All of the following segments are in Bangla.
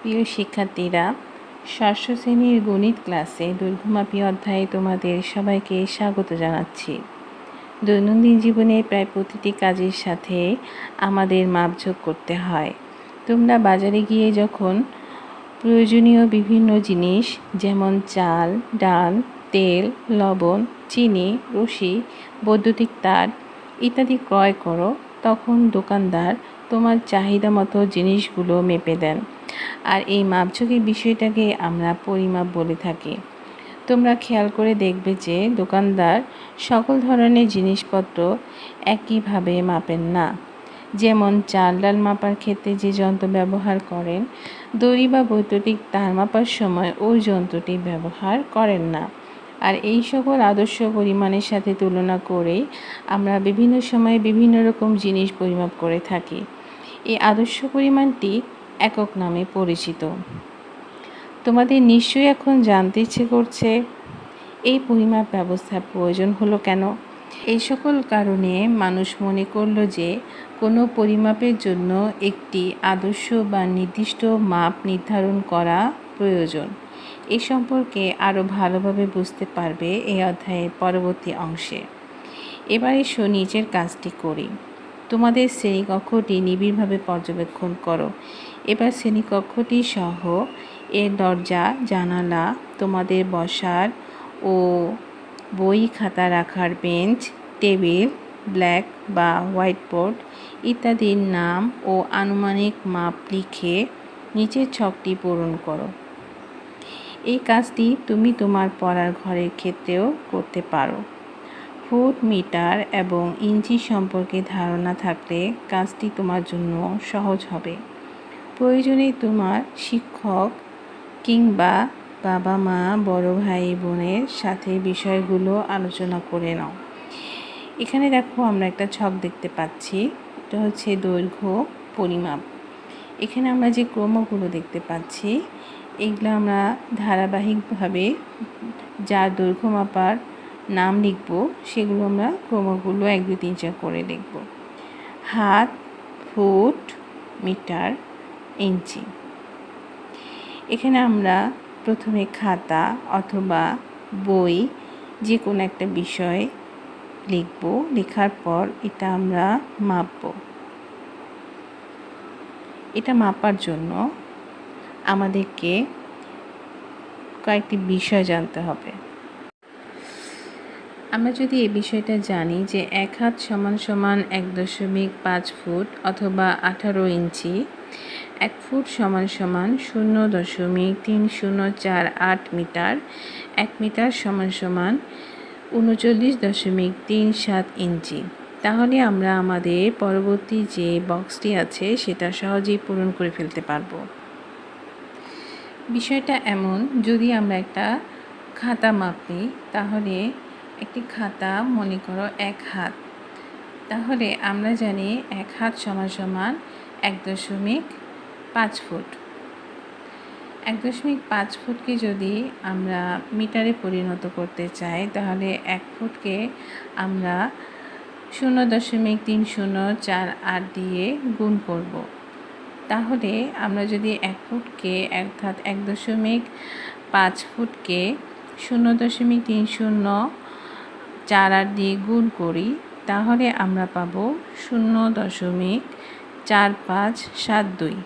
প্রিয় শিক্ষার্থীরা, ষষ্ঠ শ্রেণির গণিত ক্লাসে দৈর্ঘ্যমাপী অধ্যায়ে তোমাদের সবাইকে স্বাগত জানাচ্ছি। দৈনন্দিন জীবনে প্রায় প্রতিটি কাজের সাথে আমাদের মাপঝোঁক করতে হয়। তোমরা বাজারে গিয়ে যখন প্রয়োজনীয় বিভিন্ন জিনিস, যেমন চাল, ডাল, তেল, লবণ, চিনি, রশি, বৈদ্যুতিক তার ইত্যাদি ক্রয় করো, তখন দোকানদার তোমার চাহিদা মতো জিনিসগুলো মেপে দেন। আর এই মাপঝোঁকের বিষয়টাকে আমরা পরিমাপ বলে থাকি। তোমরা খেয়াল করে দেখবে যে দোকানদার সকল ধরনের জিনিসপত্র একইভাবে মাপেন না। যেমন চাল ডাল মাপার ক্ষেত্রে যে যন্ত্র ব্যবহার করেন, দড়ি বা বৈদ্যুতিক তার মাপার সময় ওই যন্ত্রটি ব্যবহার করেন না। আর এই সকল আদর্শ পরিমাণের সাথে তুলনা করেই আমরা বিভিন্ন সময়ে বিভিন্ন রকম জিনিস পরিমাপ করে থাকি। এই আদর্শ পরিমাণটি একক নামে পরিচিত। তোমাদের নিশ্চয়ই এখন জানতে ইচ্ছে করছে, এই পরিমাপ ব্যবস্থার প্রয়োজন হলো কেন? এই সকল কারণে মানুষ মনে করল যে কোনো পরিমাপের জন্য একটি আদর্শ বা নির্দিষ্ট মাপ নির্ধারণ করা প্রয়োজন। এ সম্পর্কে আরও ভালোভাবে বুঝতে পারবে এই অধ্যায়ের পরবর্তী অংশে। এবারে এসো নিচের কাজটি করি। তোমাদের শ্রেণীকক্ষটি নিবিড়ভাবে পর্যবেক্ষণ করো। এবার শ্রেণীকক্ষটি সহ এর দরজা, জানালা, তোমাদের বসার ও বই খাতা রাখার বেঞ্চ, টেবিল, ব্ল্যাক বা হোয়াইট বোর্ড ইত্যাদির নাম ও আনুমানিক মাপ লিখে নিচের ছকটি পূরণ করো। এই কাজটি তুমি তোমার পড়ার ঘরের ক্ষেত্রেও করতে পারো। ফুট মিটার এবং ইঞ্চি সম্পর্কে ধারণা থাকলে কাজটি তোমার জন্য সহজ হবে। প্রয়োজনে তোমার শিক্ষক কিংবা বাবা, মা, বড় ভাই, বোনের সাথে বিষয়গুলো আলোচনা করে নাও। এখানে দেখো আমরা একটা ছক দেখতে পাচ্ছি, এটা হচ্ছে দৈর্ঘ্য, পরিমাপ। এখানে আমরা যে ক্রমগুলো দেখতে পাচ্ছি, এগুলো আমরা ধারাবাহিকভাবে যার দৈর্ঘ্য মাপার নাম লিখব, সেগুলো আমরা ক্রমগুলো এক, দুই, তিন, চার করে লিখব। হাত, ফুট, মিটার, ইঞ্চি। এখানে আমরা প্রথমে খাতা অথবা বই যে কোনো একটা বিষয় লিখব, লেখার পর এটা আমরা মাপব। এটা মাপার জন্য আমাদেরকে কয়েকটি বিষয় জানতে হবে। আমরা যদি এই বিষয়টা জানি যে এক হাত সমান সমান এক দশমিক পাঁচ ফুট অথবা আঠারো ইঞ্চি, এক ফুট সমান সমান শূন্য দশমিক তিন শূন্য চার আট মিটার, এক মিটার সমান সমান উনচল্লিশ দশমিক তিন সাত ইঞ্চি। তাহলে আমরা আমাদের পরবর্তী যে বক্সটি আছে সেটা সহজেই পূরণ করে ফেলতে পারব। বিষয়টা এমন, যদি আমরা একটা খাতা মাপি, তাহলে একটি খাতা, মনে করো এক হাত। তাহলে আমরা জানি এক হাত সমান সমান এক দশমিক পাঁচ ফুট। এক দশমিক পাঁচ ফুটকে যদি আমরা মিটারে পরিণত করতে চাই, তাহলে এক ফুটকে আমরা শূন্য দশমিক তিন শূন্য চার আট দিয়ে গুণ করব। তাহলে আমরা যদি এক ফুটকে অর্থাৎ এক দশমিক পাঁচ ফুটকে শূন্য দশমিক তিন শূন্য চার আট দিয়ে গুণ করি, তাহলে আমরা পাব শূন্য দশমিক চার পাঁচ সাত দুই।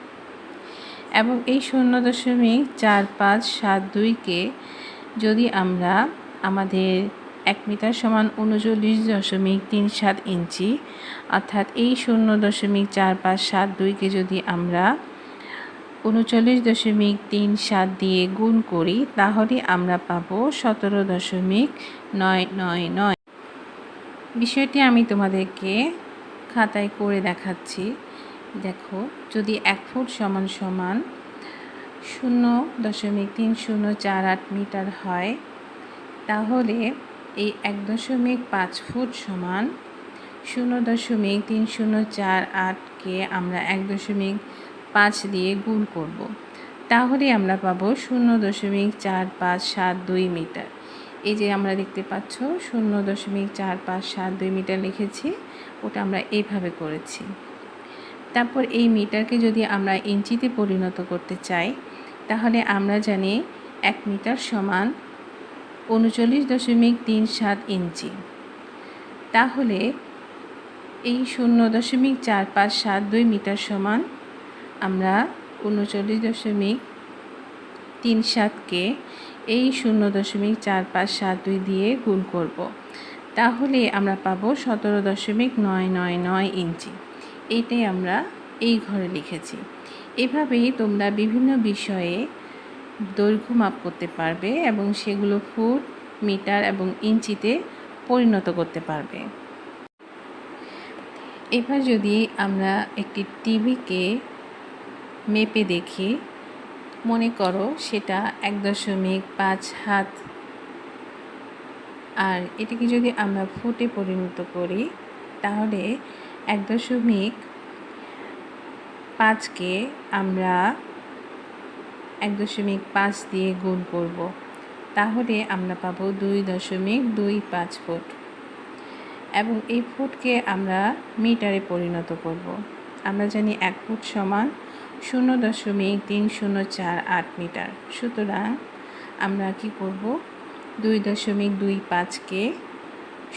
এবং এই শূন্য দশমিক চার পাঁচ সাত দুইকে যদি আমরা আমাদের এক মিটার সমান উনচল্লিশ দশমিক তিন সাত ইঞ্চি, অর্থাৎ এই শূন্য দশমিক চার পাঁচ সাত দুইকে যদি আমরা উনচল্লিশ দশমিক তিন সাত দিয়ে গুণ করি, তাহলে আমরা পাব সতেরো দশমিক নয় নয় নয়। বিষয়টি আমি তোমাদেরকে খাতায় করে দেখাচ্ছি দেখো, যদি এক ফুট সমান সমান শূন্য দশমিক তিন শূন্য চার আট মিটার হয়, তাহলে এই এক দশমিক পাঁচ ফুট সমান শূন্য দশমিক তিন শূন্য চার আটকে আমরা এক দশমিক পাঁচ দিয়ে গুণ করব। তাহলে আমরা পাবো শূন্য দশমিক চার পাঁচ সাত দুই মিটার এই যে আমরা দেখতে পাচ্ছ, শূন্য দশমিক চার পাঁচ সাত দুই মিটার লিখেছি, ওটা আমরা এইভাবে করেছি। তারপর এই মিটারকে যদি আমরা ইঞ্চিতে পরিণত করতে চাই, তাহলে আমরা জানি এক মিটার সমান উনচল্লিশ দশমিক তিন সাত ইঞ্চি। তাহলে এই শূন্য দশমিক চার পাঁচ সাত দুই মিটার সমান আমরা উনচল্লিশ দশমিক তিন সাতকে এই শূন্য দশমিক চার পাঁচ সাত দুই দিয়ে গুণ করব। তাহলে আমরা পাবো সতেরো দশমিক নয় নয় নয় ইঞ্চি। এইটাই আমরা এই ঘরে লিখেছি। এভাবেই তোমরা বিভিন্ন বিষয়ে দৈর্ঘ্য মাপ করতে পারবে এবং সেগুলো ফুট, মিটার এবং ইঞ্চিতে পরিণত করতে পারবে। এবার যদি আমরা একটি টিভিকে মেপে দেখি মনে করো সেটা এক দশমিক পাঁচ হাত আর এটাকে যদি আমরা ফুটে পরিণত করি, তাহলে এক দশমিক পাঁচকে আমরা এক দশমিক পাঁচ দিয়ে গুণ করব। তাহলে আমরা পাবো দুই দশমিক দুই পাঁচ ফুট। এবং এই ফুটকে আমরা মিটারে পরিণত করব। আমরা জানি এক ফুট সমান শূন্য দশমিক তিন শূন্য চার আট মিটার। সুতরাং আমরা কি করব? দুই দশমিক দুই পাঁচকে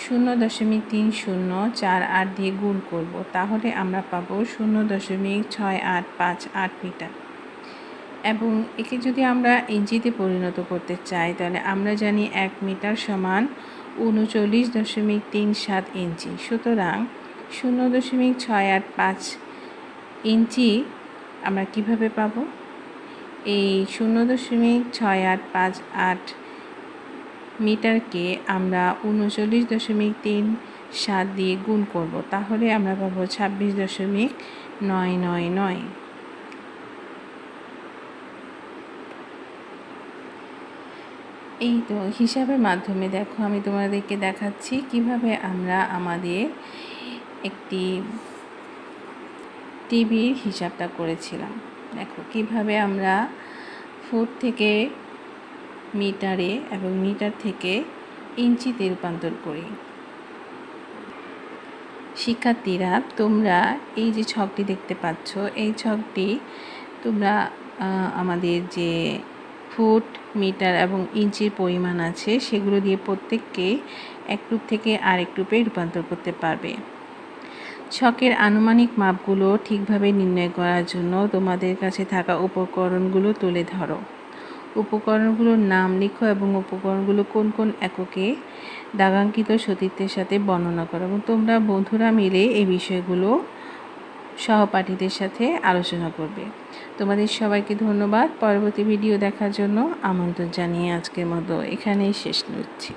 শূন্য দশমিক তিন শূন্য চার আট দিয়ে গুণ করব। তাহলে আমরা পাবো শূন্য দশমিক ছয় আট পাঁচ আট মিটার। এবং একে যদি আমরা ইঞ্চিতে পরিণত করতে চাই, তাহলে আমরা জানি এক মিটার সমান উনচল্লিশ দশমিক তিন সাত ইঞ্চি। সুতরাং শূন্য দশমিক ছয় আট পাঁচ ইঞ্চি আমরা কীভাবে পাব? এই শূন্য দশমিক ছয় আট পাঁচ আট মিটারকে আমরা উনচল্লিশ দশমিক তিন সাত দিয়ে গুণ করব। তাহলে আমরা পাবো ছাব্বিশ দশমিক নয় নয় নয়। এই তো হিসাবের মাধ্যমে দেখো, আমি তোমাদেরকে দেখাচ্ছি কীভাবে আমরা আমাদের একটি টিভির হিসাবটা করেছিলাম। দেখো, কীভাবে আমরা ফুট থেকে মিটারে এবং মিটার থেকে ইঞ্চিতে রূপান্তর করি। শিক্ষার্থীরা, তোমরা এই যে ছকটি দেখতে পাচ্ছ, এই ছকটি তোমরা আমাদের যে ফুট, মিটার এবং ইঞ্চির পরিমাণ আছে, সেগুলো দিয়ে প্রত্যেককে এক রূপ থেকে আরেক রূপে রূপান্তর করতে পারবে। ছকের আনুমানিক মাপগুলো ঠিকভাবে নির্ণয় করার জন্য তোমাদের কাছে থাকা উপকরণগুলো তুলে ধরো। উপকরণগুলোর নাম লিখো এবং উপকরণগুলো কোন কোন এককে দাগাঙ্কিত সতীর্থের সাথে বর্ণনা করো। এবং তোমরা বন্ধুরা মিলে এই বিষয়গুলো সহপাঠীদের সাথে আলোচনা করবে। তোমাদের সবাইকে ধন্যবাদ। পরবর্তী ভিডিও দেখার জন্য আমন্ত্রণ জানিয়ে আজকের মতো এখানেই শেষ নিচ্ছি।